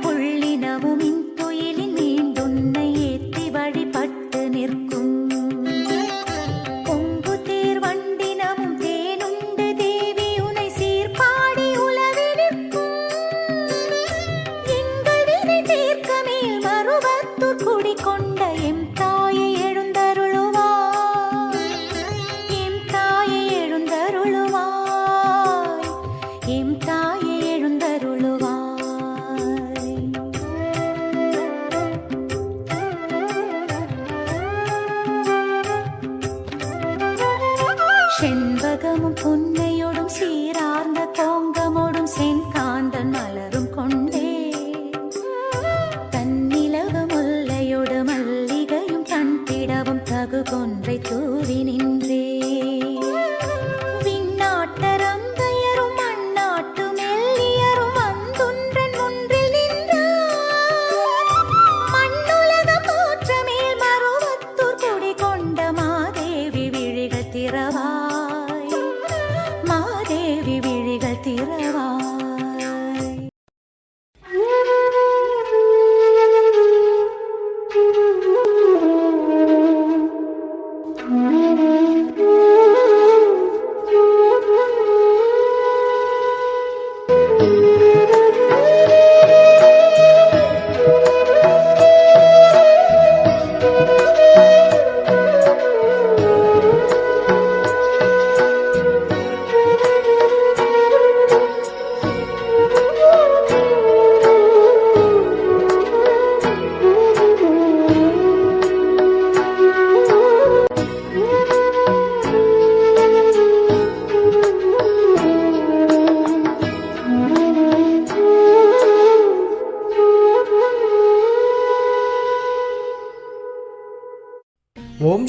പുള്ളി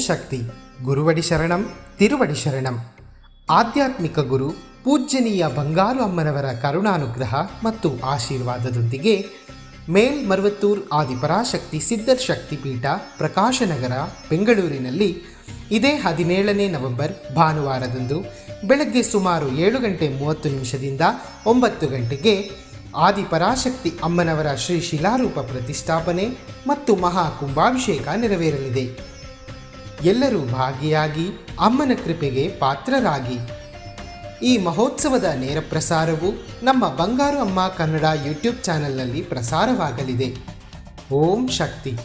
ಶಕ್ತಿ, ಗುರುವಡಿ ಶರಣಂ, ತಿರುವಡಿ ಶರಣಂ. ಆಧ್ಯಾತ್ಮಿಕ ಗುರು, ಪೂಜ್ಯನೀಯ ಬಂಗಾರು ಅಮ್ಮನವರ ಕರುಣಾನುಗ್ರಹ ಮತ್ತು ಆಶೀರ್ವಾದದೊಂದಿಗೆ ಮೇಲ್ ಮರವತ್ತೂರ್ ಆದಿಪರಾಶಕ್ತಿ ಸಿದ್ಧರ್ ಶಕ್ತಿಪೀಠ ಪ್ರಕಾಶನಗರ, ಬೆಂಗಳೂರಿನಲ್ಲಿ ಇದೇ ಹದಿನೇಳನೇ ನವೆಂಬರ್ ಭಾನುವಾರದಂದು ಬೆಳಗ್ಗೆ ಸುಮಾರು ಏಳು ಗಂಟೆ ಮೂವತ್ತು ನಿಮಿಷದಿಂದ ಒಂಬತ್ತು ಗಂಟೆಗೆ ಆದಿಪರಾಶಕ್ತಿ ಅಮ್ಮನವರ ಶ್ರೀ ಶಿಲಾರೂಪ ಪ್ರತಿಷ್ಠಾಪನೆ ಮತ್ತು ಮಹಾ ಕುಂಭಾಭಿಷೇಕ ನೆರವೇರಲಿದೆ. ಎಲ್ಲರೂ ಭಾಗಿಯಾಗಿ ಅಮ್ಮನ ಕೃಪೆಗೆ ಪಾತ್ರರಾಗಿ. ಈ ಮಹೋತ್ಸವದ ನೇರ ಪ್ರಸಾರವು ನಮ್ಮ ಬಂಗಾರು ಅಮ್ಮ ಕನ್ನಡ ಯೂಟ್ಯೂಬ್ ಚಾನೆಲ್ನಲ್ಲಿ ಪ್ರಸಾರವಾಗಲಿದೆ. ಓಂ ಶಕ್ತಿ.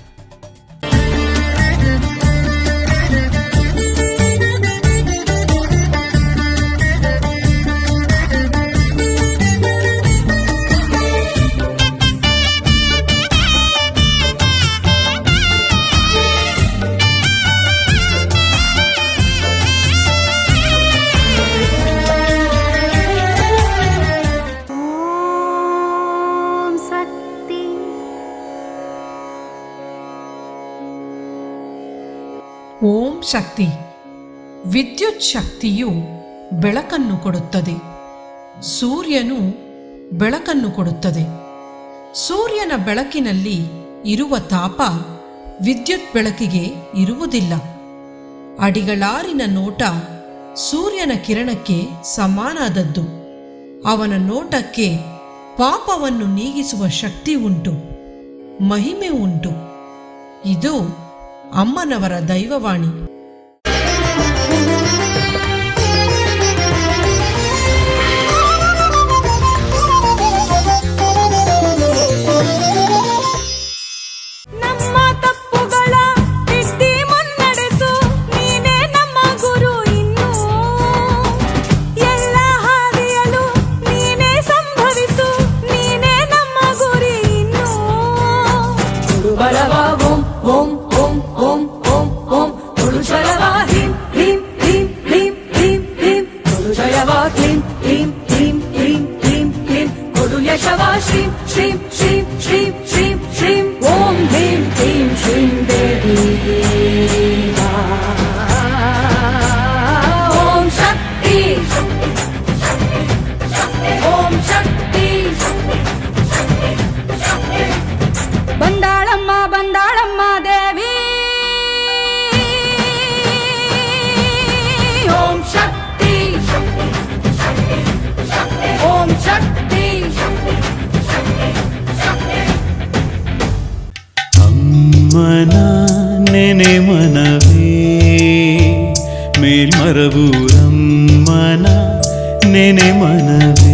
ಶಕ್ತಿ. ವಿದ್ಯುತ್ ಶಕ್ತಿಯು ಬೆಳಕನ್ನು ಕೊಡುತ್ತದೆ. ಸೂರ್ಯನು ಬೆಳಕನ್ನು ಕೊಡುತ್ತದೆ. ಸೂರ್ಯನ ಬೆಳಕಿನಲ್ಲಿ ಇರುವ ತಾಪ ವಿದ್ಯುತ್ ಬೆಳಕಿಗೆ ಇರುವುದಿಲ್ಲ. ಅಡಿಗಳಾರಿನ ನೋಟ ಸೂರ್ಯನ ಕಿರಣಕ್ಕೆ ಸಮಾನಾದದ್ದು. ಅವನ ನೋಟಕ್ಕೆ ಪಾಪವನ್ನು ನೀಗಿಸುವ ಶಕ್ತಿ ಉಂಟು. ಮಹಿಮೆ ಉಂಟು. ಇದು ಅಮ್ಮನವರ ದೈವವಾಣಿ. നെനെ മനവേ മേൽമറവൂരം മന നെനെ മനവേ